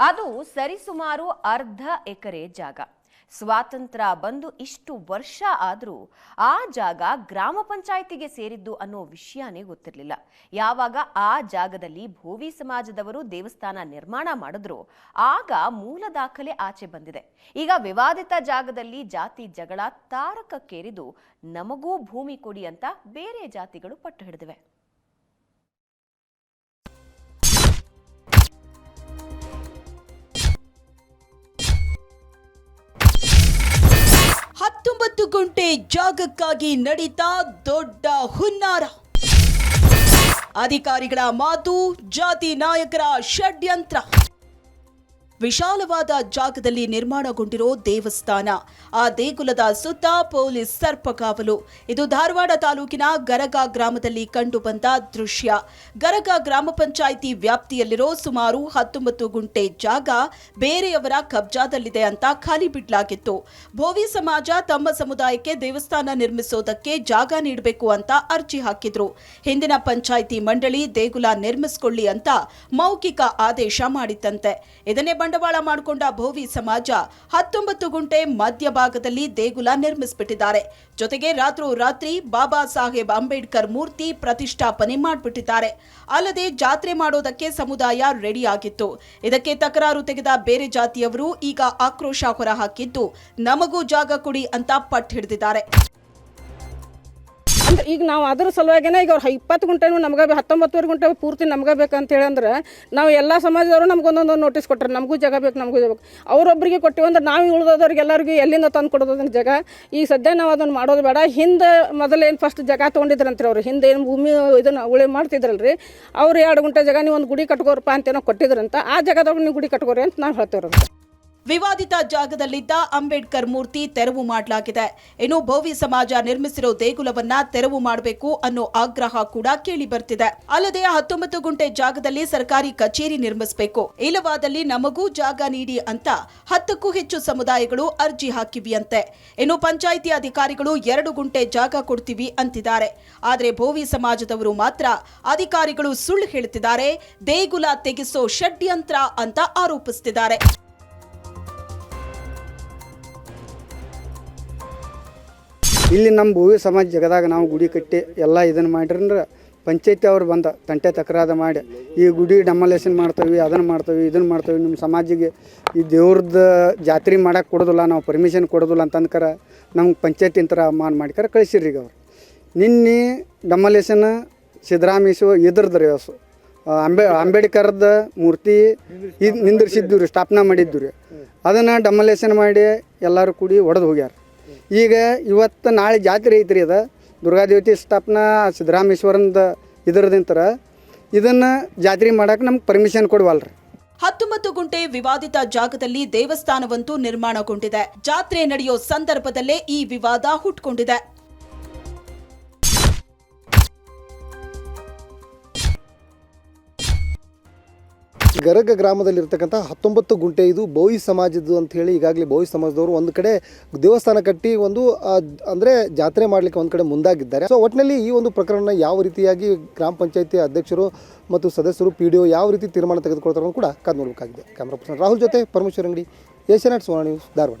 ಅದು ಸರಿಸುಮಾರು ಅರ್ಧ ಎಕರೆ ಜಾಗ. ಸ್ವಾತಂತ್ರ್ಯ ಬಂದು ಇಷ್ಟು ವರ್ಷ ಆದರೂ ಆ ಜಾಗ ಗ್ರಾಮ ಪಂಚಾಯಿತಿಗೆ ಸೇರಿದ್ದು ಅನ್ನೋ ವಿಷಯನೇ ಗೊತ್ತಿರಲಿಲ್ಲ. ಯಾವಾಗ ಆ ಜಾಗದಲ್ಲಿ ಭೋವಿ ಸಮಾಜದವರು ದೇವಸ್ಥಾನ ನಿರ್ಮಾಣ ಮಾಡಿದ್ರು, ಆಗ ಮೂಲ ದಾಖಲೆ ಆಚೆ ಬಂದಿದೆ. ಈಗ ವಿವಾದಿತ ಜಾಗದಲ್ಲಿ ಜಾತಿ ಜಗಳ ತಾರಕಕ್ಕೇರಿದು ನಮಗೂ ಭೂಮಿ ಕೊಡಿ ಅಂತ ಬೇರೆ ಜಾತಿಗಳು ಪಟ್ಟು ಹಿಡಿದಿವೆ. ಗುಂಟೆ ಜಾಗಕ್ಕಾಗಿ ನಡೀತಾ ದೊಡ್ಡ ಹುನ್ನಾರ. ಅಧಿಕಾರಿಗಳ ಮಾತು ಜಾತಿ ನಾಯಕರ ಷಡ್ಯಂತ್ರ. ವಿಶಾಲವಾದ ಜಾಗದಲ್ಲಿ ನಿರ್ಮಾಣಗೊಂಡಿರೋ ದೇವಸ್ಥಾನ. ಆ ದೇಗುಲದ ಸುತ್ತ ಪೊಲೀಸ್ ಸರ್ಪಕಾವಲು. ಇದು ಧಾರವಾಡ ತಾಲೂಕಿನ ಗರಗ ಗ್ರಾಮದಲ್ಲಿ ಕಂಡುಬಂದ ದೃಶ್ಯ. ಗರಗ ಗ್ರಾಮ ಪಂಚಾಯಿತಿ ವ್ಯಾಪ್ತಿಯಲ್ಲಿರೋ ಸುಮಾರು ಹತ್ತೊಂಬತ್ತು ಗುಂಟೆ ಜಾಗ ಬೇರೆಯವರ ಕಬ್ಜಾದಲ್ಲಿದೆ ಅಂತ ಖಾಲಿ ಬಿಡ್ಲಾಗಿತ್ತು. ಭೋವಿ ಸಮಾಜ ತಮ್ಮ ಸಮುದಾಯಕ್ಕೆ ದೇವಸ್ಥಾನ ನಿರ್ಮಿಸೋದಕ್ಕೆ ಜಾಗ ನೀಡಬೇಕು ಅಂತ ಅರ್ಜಿ ಹಾಕಿದ್ರು. ಹಿಂದಿನ ಪಂಚಾಯಿತಿ ಮಂಡಳಿ ದೇಗುಲ ನಿರ್ಮಿಸಿಕೊಳ್ಳಿ ಅಂತ ಮೌಖಿಕ ಆದೇಶ ಮಾಡಿತ್ತಂತೆ. ಇದನ್ನೇ ಬಂಡವಾಳ ಮಾಡಿಕೊಂಡ ಭೋವಿ ಸಮಾಜ ಹತ್ತೊಂಬತ್ತು ಗುಂಟೆ ಮಧ್ಯಭಾಗದಲ್ಲಿ ದೇಗುಲ ನಿರ್ಮಿಸಿಬಿಟ್ಟಿದ್ದಾರೆ. ಜೊತೆಗೆ ರಾತ್ರೋರಾತ್ರಿ ಬಾಬಾ ಸಾಹೇಬ್ ಅಂಬೇಡ್ಕರ್ ಮೂರ್ತಿ ಪ್ರತಿಷ್ಠಾಪನೆ ಮಾಡಿಬಿಟ್ಟಿದ್ದಾರೆ. ಅಲ್ಲದೆ ಜಾತ್ರೆ ಮಾಡೋದಕ್ಕೆ ಸಮುದಾಯ ರೆಡಿ ಆಗಿತ್ತು. ಇದಕ್ಕೆ ತಕರಾರು ತೆಗೆದ ಬೇರೆ ಜಾತಿಯವರು ಈಗ ಆಕ್ರೋಶ ಹೊರಹಾಕಿದ್ದು, ನಮಗೂ ಜಾಗ ಕೊಡಿ ಅಂತ ಪಟ್ಟು ಹಿಡಿದಿದ್ದಾರೆ. ಈಗ ನಾವು ಅದ್ರ ಸಲುವಾಗಿನೇ ಈಗ ಅವ್ರು ಇಪ್ಪತ್ತು ಗುಂಟೆನೂ ನಮ್ಗೆ ಹತ್ತೊಂಬತ್ತುವರೆ ಗುಂಟೆ ಪೂರ್ತಿ ನಮ್ಗೆ ಬೇಕಂತ ಹೇಳಿ ಅಂದ್ರೆ ನಾವು ಎಲ್ಲ ಸಮಾಜದವರು ನಮ್ಗೆ ಒಂದೊಂದು ನೋಟಿಸ್ ಕೊಟ್ಟರೆ ನಮಗೂ ಜಾಗ ಬೇಕು, ನಮಗೂ ಬೇಕು. ಅವರೊಬ್ಬರಿಗೆ ಕೊಟ್ಟಿವಿ ಅಂದ್ರೆ ನಾವು ಉಳಿದೋದವ್ರಿಗೆ ಎಲ್ಲರಿಗೂ ಎಲ್ಲಿಂದ ತಂದು ಕೊಡೋದು ಅದನ್ನ ಜಾಗ. ಈಗ ಸದ್ಯ ನಾವು ಅದನ್ನು ಮಾಡೋದು ಬೇಡ. ಹಿಂದೆ ಮೊದಲೇನು ಫಸ್ಟ್ ಜಾಗ ತೊಗೊಂಡಿದ್ರಂತ್ರಿ ಅವ್ರು. ಹಿಂದೆ ಏನು ಭೂಮಿ ಇದನ್ನು ಉಳಿ ಮಾಡ್ತಿದ್ರಲ್ರಿ. ಅವ್ರು ಎರಡು ಗುಂಟೆ ಜಾಗ ನೀವು ಒಂದು ಗುಡಿ ಕಟ್ಕೋರಪ್ಪ ಅಂತೇನೋ ಕೊಟ್ಟಿದ್ರಂತ. ಆ ಜಾಗದೊಳಗೆ ನೀವು ಗುಡಿ ಕಟ್ಕೋರಿ ಅಂತ ನಾವು ಹೇಳ್ತಿರೋದು ವಿವಾದಿತ ಜಾಗದಲ್ಲಿದ್ದ ಅಂಬೇಡ್ಕರ್ ಮೂರ್ತಿ ತೆರವು ಮಾಡಲಾಗಿದೆ. ಇನ್ನು ಭೋವಿ ಸಮಾಜ ನಿರ್ಮಿಸಿರೋ ದೇಗುಲವನ್ನ ತೆರವು ಮಾಡಬೇಕು ಅನ್ನೋ ಆಗ್ರಹ ಕೂಡ ಕೇಳಿ ಬರ್ತಿದೆ. ಅಲ್ಲದೆ ಹತ್ತೊಂಬತ್ತು ಗುಂಟೆ ಜಾಗದಲ್ಲಿ ಸರ್ಕಾರಿ ಕಚೇರಿ ನಿರ್ಮಿಸಬೇಕು. ಇಲ್ಲವಾದಲ್ಲಿ ನಮಗೂ ಜಾಗ ನೀಡಿ ಅಂತ ಹತ್ತಕ್ಕೂ ಹೆಚ್ಚು ಸಮುದಾಯಗಳು ಅರ್ಜಿ ಹಾಕಿವಿಯಂತೆ. ಇನ್ನು ಪಂಚಾಯಿತಿ ಅಧಿಕಾರಿಗಳು ಎರಡು ಗುಂಟೆ ಜಾಗ ಕೊಡ್ತೀವಿ ಅಂತಿದ್ದಾರೆ. ಆದರೆ ಭೋವಿ ಸಮಾಜದವರು ಮಾತ್ರ ಅಧಿಕಾರಿಗಳು ಸುಳ್ಳು ಹೇಳುತ್ತಿದ್ದಾರೆ ದೇಗುಲ ತೆಗೆಸೋ ಷಡ್ಯಂತ್ರ ಅಂತ ಆರೋಪಿಸುತ್ತಿದ್ದಾರೆ ಇಲ್ಲಿ ನಮ್ಮ ಭೂವಿ ಸಮಾಜ ಜಗದಾಗ ನಾವು ಗುಡಿ ಕಟ್ಟಿ ಎಲ್ಲ ಇದನ್ನು ಮಾಡಿರಂದ್ರೆ ಪಂಚಾಯತಿ ಅವ್ರು ಬಂದ ತಂಟೆ ತಕರಾದ ಮಾಡಿ, ಈ ಗುಡಿ ಡಮಲೇಷನ್ ಮಾಡ್ತೇವೆ, ಅದನ್ನು ಮಾಡ್ತೇವೆ, ಇದನ್ನು ಮಾಡ್ತೇವೆ, ನಿಮ್ಮ ಸಮಾಜಿಗೆ ಈ ದೇವ್ರದ್ದು ಜಾತ್ರೆ ಮಾಡಕ್ಕೆ ಕೊಡೋದಿಲ್ಲ, ನಾವು ಪರ್ಮಿಷನ್ ಕೊಡೋದಿಲ್ಲ ಅಂತಂದ್ಕರ ನಮ್ಗೆ ಪಂಚಾಯತಿ ಅಂತ ಮಾನ್ ಮಾಡ್ಕರ ಕಳಿಸಿರಿ ಈಗ ಅವ್ರು. ನಿನ್ನೆ ಡಮಲೇಷನ್ ಸಿದ್ದರಾಮೇಶ್ವ ಇದ್ರದ್ದು ರೀ ಅಂಬೆ, ಅಂಬೇಡ್ಕರ್ದ ಮೂರ್ತಿ ಇದು ನಿಂದಿರ್ಸಿದ್ದು ರೀ, ಸ್ಥಾಪನೆ ಮಾಡಿದ್ದು ರೀ. ಅದನ್ನು ಡಮಲೇಷನ್ ಮಾಡಿ ಎಲ್ಲರೂ ಕೂಡಿ ಒಡೆದು ಹೋಗ್ಯಾರ. ಈಗ ಇವತ್ತು ನಾಳೆ ಜಾತ್ರೆ ಐತ್ರಿ ಇದು ದುರ್ಗಾದೇವತಿ ಸ್ಥಾಪನಾ, ಸಿದ್ದರಾಮೇಶ್ವರಂದ ಇದರದಿಂತರ ಇದನ್ನು ಜಾತ್ರೆ ಮಾಡಕ್ಕೆ ನಮ್ಗೆ ಪರ್ಮಿಷನ್ ಕೊಡವಲ್ರಿ. ಹತ್ತೊಂಬತ್ತು ಗುಂಟೆ ವಿವಾದಿತ ಜಾಗದಲ್ಲಿ ದೇವಸ್ಥಾನವಂತೂ ನಿರ್ಮಾಣಗೊಂಡಿದೆ. ಜಾತ್ರೆ ನಡೆಯೋ ಸಂದರ್ಭದಲ್ಲೇ ಈ ವಿವಾದ ಹುಟ್ಕೊಂಡಿದೆ. ಗರಗ ಗ್ರಾಮದಲ್ಲಿರ್ತಕ್ಕಂಥ ಹತ್ತೊಂಬತ್ತು ಗುಂಟೆ ಇದು ಬೋಯಿ ಸಮಾಜದ್ದು ಅಂತ ಹೇಳಿ ಈಗಾಗಲೇ ಬೋಯಿ ಸಮಾಜದವರು ಒಂದು ಕಡೆ ದೇವಸ್ಥಾನ ಕಟ್ಟಿ ಒಂದು ಅಂದರೆ ಜಾತ್ರೆ ಮಾಡಲಿಕ್ಕೆ ಒಂದು ಕಡೆ ಮುಂದಾಗಿದ್ದಾರೆ. ಸೊ ಒಟ್ಟಿನಲ್ಲಿ ಈ ಒಂದು ಪ್ರಕರಣ ಯಾವ ರೀತಿಯಾಗಿ ಗ್ರಾಮ ಪಂಚಾಯತಿ ಅಧ್ಯಕ್ಷರು ಮತ್ತು ಸದಸ್ಯರು ಪಿ ಡಿ ಒ ಯಾವ ರೀತಿ ತೀರ್ಮಾನ ತೆಗೆದುಕೊಳ್ತಾರೋ ಕೂಡ ಕಾದು ನೋಡಬೇಕಾಗಿದೆ. ಕ್ಯಾಮ್ರಾ ಪರ್ಸನ್ ರಾಹುಲ್ ಜೊತೆ ಪರಮೇಶ್ವರ ಅಂಗಡಿ ಏಷ್ಯಾನೆಟ್ ಸೋನಾ ನ್ಯೂಸ್ ಧಾರವಾಡ.